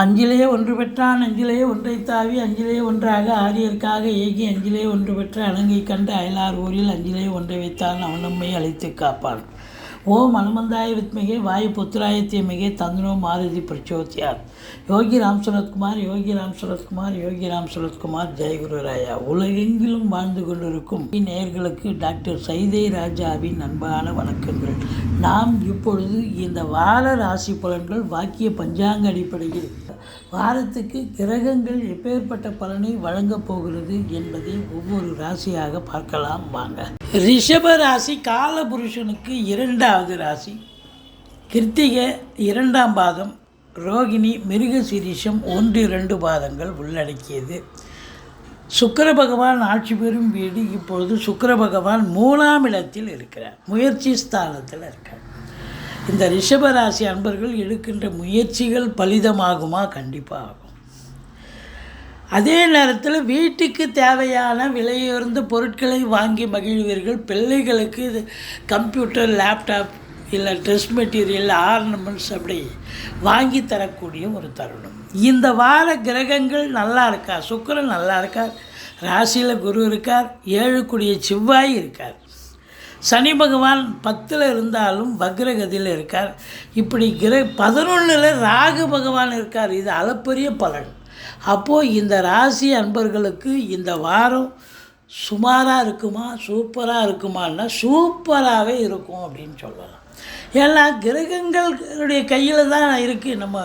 அஞ்சிலேயே ஒன்று பெற்றான் அஞ்சிலேயே ஒன்றை தாவி அஞ்சிலேயே ஒன்றாக ஆரியர்க்காக ஏகி அஞ்சிலே ஒன்று பெற்ற அணங்கை கண்டு அயலார் ஊரில் அஞ்சிலே ஒன்றை வைத்தான் அவன் நம்மை அழைத்து காப்பான். ஓம் அனுமந்தாய வித்மிகே வாயு புத்திராய தீமிகே தந்தனோ மாருதி பிரச்சோத்தியார் யோகி ராம் சுரத்குமார் யோகி ராம் சுரத்குமார் யோகி ராம் சுரத்குமார் ஜெயகுருராயா உலகெங்கிலும் வாழ்ந்து கொண்டிருக்கும் நேர்களுக்கு டாக்டர் சைதை ராஜாவின் அன்பான வணக்கங்கள். நாம் இப்பொழுது இந்த வார ராசி பலன்கள் வாக்கிய பஞ்சாங்க அடிப்படையில். வாரத்துக்கு கிரகங்கள் எப்பேற்பட்ட பலனை வழங்கப் போகிறது என்பதை ஒவ்வொரு ராசியாக பார்க்கலாம் வாங்க. ரிஷப ராசி காலபுருஷனுக்கு இரண்டாவது ராசி. கிருத்திகை இரண்டாம் பாதம். ரோகிணி மிருகசிரிஷம் ஒன்று இரண்டு பாதங்கள் உள்ளடக்கியது. சுக்கர பகவான் ஆட்சி பெறும் வீடு இப்பொழுது சுக்கர பகவான் மூணாம் இடத்தில் இருக்கிறார். முயற்சி ஸ்தானத்தில் இருக்கார். இந்த ரிஷபராசி அன்பர்கள் எடுக்கின்ற முயற்சிகள் பலிதமாகுமா? கண்டிப்பாக ஆகும். அதே நேரத்தில் வீட்டுக்கு தேவையான விலையுயர்ந்த பொருட்களை வாங்கி மகிழ்வீர்கள். பிள்ளைகளுக்கு இது கம்ப்யூட்டர் லேப்டாப் இல்லை ட்ரெஸ் மெட்டீரியல் ஆர்னமெண்ட்ஸ் அப்படி வாங்கி தரக்கூடிய ஒரு தருணம். இந்த வார கிரகங்கள் நல்லா இருக்கா? சுக்கிரன் நல்லா இருக்கார். ராசியில் குரு இருக்கார். ஏழுக்குடிய செவ்வாய் இருக்கார். சனி பகவான் பத்தில் இருந்தாலும் வக்ரகதியில் இருக்கார். இப்படி கிர பதினொன்றில் ராகு பகவான் இருக்கார். இது அளப்பரிய பலன். அப்போது இந்த ராசி அன்பர்களுக்கு இந்த வாரம் சுமாராக இருக்குமா? சூப்பராக இருக்குமான்னா சூப்பராகவே இருக்கும் அப்படின்னு சொல்லலாம். ஏன்னா கிரகங்களுடைய கையில் தான் இருக்குது நம்ம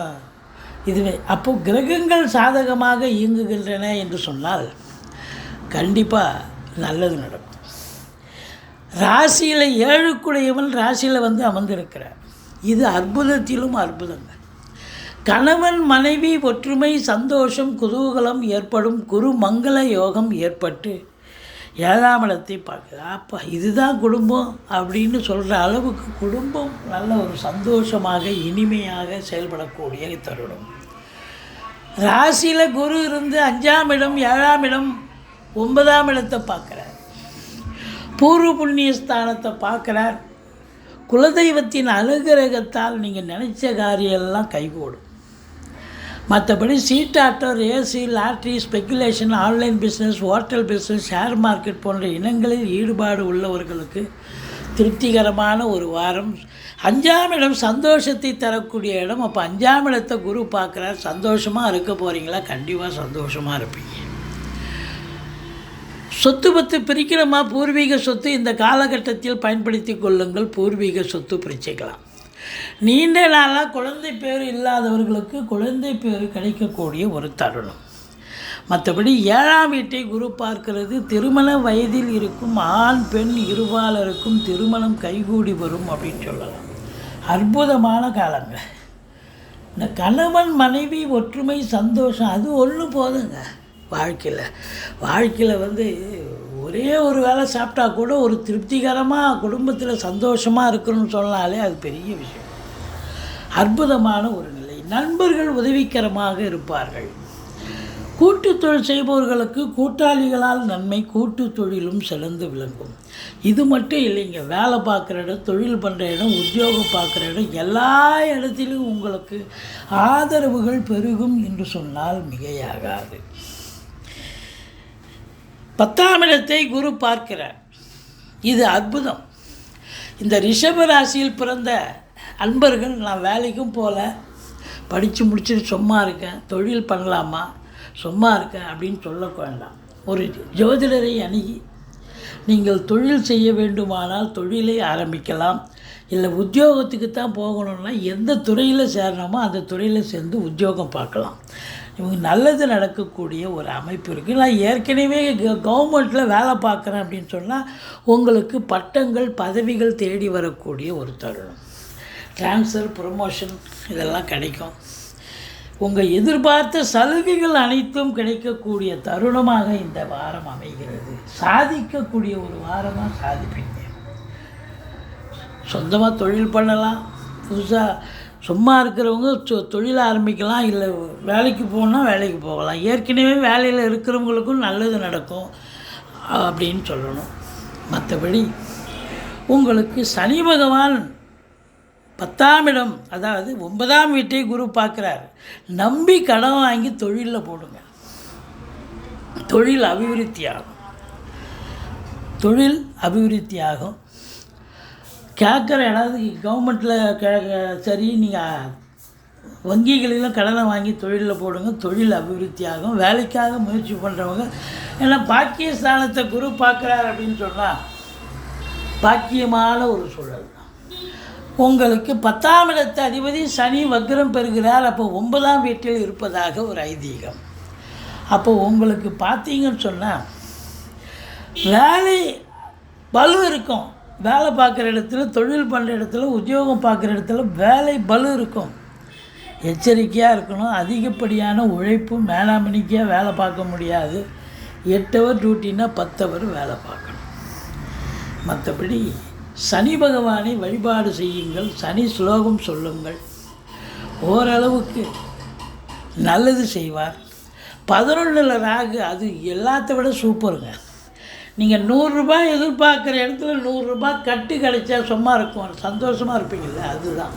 இதுவே. அப்போது கிரகங்கள் சாதகமாக இயங்குகின்றன என்று சொன்னால் கண்டிப்பாக நல்லது நடக்கும். ராசியில் ஏழுக்குடையவன் ராசியில் வந்து அமர்ந்திருக்கிறார். இது அற்புதத்திலும் அற்புதங்க கணவன் மனைவி ஒற்றுமை சந்தோஷம் குதூகலம் ஏற்படும். குரு மங்கள யோகம் ஏற்பட்டு ஏழாம் இடத்தை பார்க்குது. அப்போ இதுதான் குடும்பம் அப்படின்னு சொல்கிற அளவுக்கு குடும்பம் நல்ல ஒரு சந்தோஷமாக இனிமையாக செயல்படக்கூடிய தருணம் ராசியில் குரு இருந்து அஞ்சாம் இடம் ஏழாம் இடம் ஒன்பதாம் இடத்தை பார்க்குறார். பூர்வ புண்ணிய ஸ்தானத்தை பார்க்குறார். குலதெய்வத்தின் அனுகிரகத்தால் நீங்கள் நினச்ச காரியெல்லாம் கைகூடும். மற்றபடி சீட்டாட்டம் races lottery speculation online business hotel business share market போன்ற இனங்களில் ஈடுபாடு உள்ளவர்களுக்கு திருப்திகரமான ஒரு வாரம். அஞ்சாம் இடம் சந்தோஷத்தை தரக்கூடிய இடம். அப்போ அஞ்சாம் இடத்தை குரு பார்க்குறார். சந்தோஷமாக இருக்க போகிறீங்களா கண்டிப்பாக சந்தோஷமாக இருப்பீங்க. சொத்து பத்து பிரிக்கிறமா? பூர்வீக சொத்து இந்த காலகட்டத்தில் பயன்படுத்தி கொள்ளுங்கள். பூர்வீக சொத்து பிரிச்சுக்கலாம். நீண்ட நாளாக குழந்தை பேர் இல்லாதவர்களுக்கு குழந்தை பேர் கிடைக்கக்கூடிய ஒரு தருணம். மற்றபடி ஏழாம் வீட்டை குரு பார்க்கிறது திருமண வயதில் இருக்கும் ஆண் பெண் இருபாலருக்கும் திருமணம் கைகூடி வரும் அப்படின்னு சொல்லலாம். அற்புதமான காலங்கள். இந்த கணவன் மனைவி ஒற்றுமை சந்தோஷம் அது ஒன்று போதுங்க. வாழ்க்கையில் வாழ்க்கையில் வந்து ஒரே ஒரு வேளை சாப்பிட்டா கூட ஒரு திருப்திகரமாக குடும்பத்தில் சந்தோஷமாக இருக்கணும்னு சொன்னாலே அது பெரிய விஷயம். அற்புதமான ஒரு நிலை. நண்பர்கள் உதவிகரமாக இருப்பார்கள். கூட்டு தொழில் செய்பவர்களுக்கு கூட்டாளிகளால் நன்மை கூட்டு தொழிலும் சிறந்து விளங்கும். இது மட்டும் இல்லைங்க வேலை பார்க்குற இடம் தொழில் பண்ணுற இடம் உத்தியோகம் பார்க்குற இடம் எல்லா இடத்திலும் உங்களுக்கு ஆதரவுகள் பெருகும் என்று சொன்னால் மிகையாகாது. பத்தாம் இடத்தை குரு பார்க்கிறார். இது அற்புதம். இந்த ரிஷப ராசியில் பிறந்த அன்பர்கள் நான் வேலைக்கும் போகல படித்து முடிச்சுட்டு சும்மா இருக்கேன் தொழில் பண்ணலாமா சும்மா இருக்கேன் அப்படின்னு சொல்ல வேண்டாம். ஒரு ஜோதிடரை அணுகி நீங்கள் தொழில் செய்ய வேண்டுமானால் தொழிலை ஆரம்பிக்கலாம். இல்லை உத்தியோகத்துக்கு தான் போகணும்னா எந்த துறையில் சேரணுமோ அந்த துறையில் சேர்ந்து உத்தியோகம் பார்க்கலாம். இவங்க நல்லது நடக்கக்கூடிய ஒரு அமைப்பு இருக்குது நான் ஏற்கனவே கவர்மெண்ட்டில் வேலை பார்க்குறேன் அப்படின்னு சொன்னால் உங்களுக்கு பட்டங்கள் பதவிகள் தேடி வரக்கூடிய ஒரு தருணம். ட்ரான்ஸ்ஃபர் ப்ரொமோஷன் இதெல்லாம் கிடைக்கும். உங்கள் எதிர்பார்த்த சலுகைகள் அனைத்தும் கிடைக்கக்கூடிய தருணமாக இந்த வாரம் அமைகிறது. சாதிக்கக்கூடிய ஒரு வாரமாக சாதிப்பீங்க. சொந்தமாக தொழில் பண்ணலாம். புதுசாக சும்மா இருக்கிறவங்க தொ- தொழில் ஆரம்பிக்கலாம் இல்லை வேலைக்கு போகணுன்னா வேலைக்கு போகலாம். ஏற்கனவே வேலையில் இருக்கிறவங்களுக்கும் நல்லது நடக்கும் அப்படின்னு சொல்லணும். மற்றபடி உங்களுக்கு சனி பகவான் பத்தாம் இடம் அதாவது ஒன்பதாம் வீட்டை குரு பார்க்குறார். நம்பி கடன் வாங்கி தொழிலில் போடுங்க. தொழில் அபிவிருத்தி ஆகும் தொழில் அபிவிருத்தி ஆகும் கேட்குற ஏதாவது கவர்மெண்ட்டில் கே சரி நீங்கள் வங்கிகளிலும் கடனை வாங்கி தொழிலில் போடுங்க. தொழில் அபிவிருத்தி ஆகும் வேலைக்காக முயற்சி பண்ணுறவங்க ஏன்னா பாக்கியஸ்தானத்தை குரு பார்க்குறார் அப்படின்னு சொன்னால் பாக்கியமான ஒரு சூழல். உங்களுக்கு பத்தாம் இடத்து அதிபதி சனி வக்ரம் பெறுகிறார். அப்போ ஒன்பதாம் வீட்டில் இருப்பதாக ஒரு ஐதீகம். அப்போ உங்களுக்கு பார்த்தீங்கன்னு சொன்னால் வேலை பலு இருக்கும். வேலை பார்க்குற இடத்துல தொழில் பண்ணுற இடத்துல உத்தியோகம் பார்க்குற இடத்துல வேலை பலு இருக்கும். எச்சரிக்கையாக இருக்கணும். அதிகப்படியான உழைப்பு மேலாமணிக்காக வேலை பார்க்க முடியாது. எட்டு ஹவர் டியூட்டின்னா பத்து ஹவர் வேலை பார்க்கணும். மற்றபடி சனி பகவானை வழிபாடு செய்யுங்கள். சனி ஸ்லோகம் சொல்லுங்கள். ஓரளவுக்கு நல்லது செய்வார். பதினொன்றில் ராகு அது எல்லாத்த விட சூப்பருங்க நீங்கள் நூறுரூபா எதிர்பார்க்குற இடத்துல நூறுரூபா கட்டு கிடைச்சா சும்மா இருக்கும். சந்தோஷமாக இருப்பீங்கள்ல அதுதான்.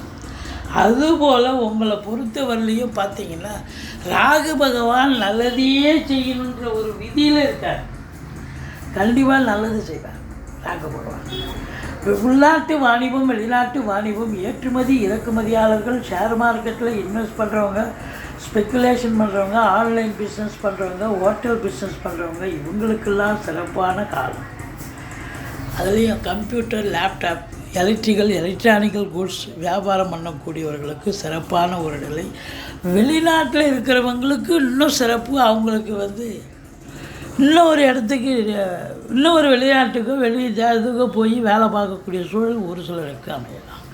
அதுபோல் உங்களை பொறுத்தவரையிலையும் பார்த்தீங்கன்னா ராகு பகவான் நல்லதையே செய்யணுன்ற ஒரு விதியில் இருக்கார். கண்டிப்பாக நல்லது செய்வார் ராகு பகவான். உள்நாட்டு வாணிபம் வெளிநாட்டு வாணிபம் ஏற்றுமதி இறக்குமதியாளர்கள் ஷேர் மார்க்கெட்டில் இன்வெஸ்ட் பண்ணுறவங்க ஸ்பெக்குலேஷன் பண்ணுறவங்க ஆன்லைன் பிஸ்னஸ் பண்ணுறவங்க ஹோட்டல் பிஸ்னஸ் பண்ணுறவங்க இவங்களுக்கெல்லாம் சிறப்பான காலம். அதுலேயும் computer laptop electrical electronical goods வியாபாரம் பண்ணக்கூடியவர்களுக்கு சிறப்பான ஒரு நிலை. வெளிநாட்டில் இருக்கிறவங்களுக்கு இன்னும் சிறப்பு அவங்களுக்கு வந்து இன்னும் ஒரு இடத்துக்கு இன்னும் ஒரு வெளிநாட்டுக்கோ வெளி இதுக்கோ போய் வேலை பார்க்கக்கூடிய சூழல் ஒரு சிலருக்கு அமையலாம்.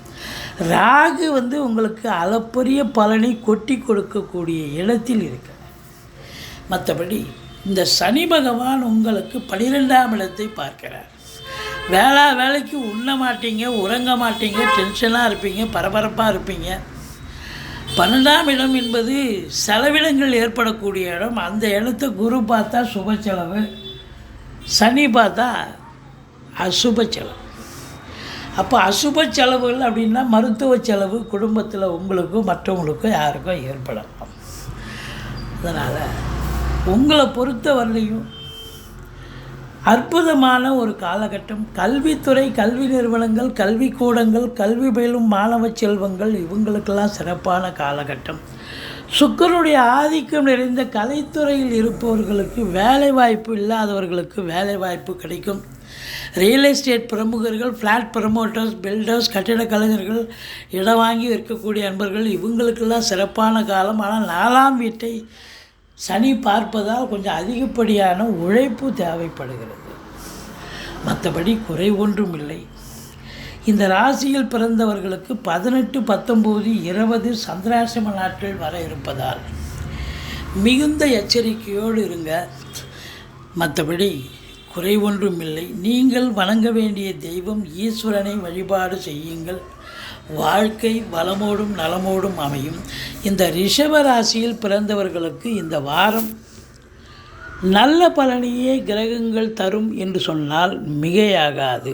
ராகு வந்து உங்களுக்கு அளப்பரிய பலனை கொட்டி கொடுக்கக்கூடிய இடத்தில் இருக்கு. மற்றபடி இந்த சனி பகவான் உங்களுக்கு பனிரெண்டாம் இடத்தை பார்க்கிறார். வேளா வேலைக்கு உண்ண மாட்டீங்க உறங்க மாட்டீங்க டென்ஷனாக இருப்பீங்க பரபரப்பாக இருப்பீங்க. பன்னெண்டாம் இடம் என்பது செலவினங்கள் ஏற்படக்கூடிய இடம். அந்த இடத்த குரு பார்த்தா சுப செலவு சனி பார்த்தா அசுப செலவு. அப்போ அசுப செலவுகள் அப்படின்னா மருத்துவ செலவு குடும்பத்தில் உங்களுக்கும் மற்றவங்களுக்கும் யாருக்கும் ஏற்படலாம். அதனால் உங்களை பொறுத்த வரலையும் அற்புதமான ஒரு காலகட்டம். கல்வித்துறை கல்வி நிறுவனங்கள் கல்விக்கூடங்கள் கல்வி பயிலும் மாணவ செல்வங்கள் இவங்களுக்கெல்லாம் சிறப்பான காலகட்டம். சுக்கரனுடைய ஆதிக்கம் நிறைந்த கலைத்துறையில் இருப்பவர்களுக்கு வேலைவாய்ப்பு இல்லாதவர்களுக்கு வேலைவாய்ப்பு கிடைக்கும். ரியல் எஸ்டேட் பிரமுகர்கள் ஃப்ளாட் ப்ரமோட்டர்ஸ் பில்டர்ஸ் கட்டிட கலைஞர்கள் இடம் வாங்கி விற்கக்கூடிய அன்பர்கள் இவங்களுக்கெல்லாம் சிறப்பான காலம். ஆனால் நாலாம் வீட்டை சனி பார்ப்பதால் கொஞ்சம் அதிகப்படியான உழைப்பு தேவைப்படுகிறது. மற்றபடி குறை ஒன்றும் இல்லை. இந்த ராசியில் பிறந்தவர்களுக்கு பதினெட்டு பத்தொம்போது இருபது சந்திராசிரம நாட்கள் வர இருப்பதால் மிகுந்த எச்சரிக்கையோடு இருங்க. மற்றபடி குறை ஒன்றுமில்லை. நீங்கள் வணங்க வேண்டிய தெய்வம் ஈஸ்வரனை வழிபாடு செய்யுங்கள். வாழ்க்கை வளமோடும் நலமோடும் அமையும். இந்த ரிஷப ராசியில் பிறந்தவர்களுக்கு இந்த வாரம் நல்ல பலனையே கிரகங்கள் தரும் என்று சொன்னால் மிகையாகாது.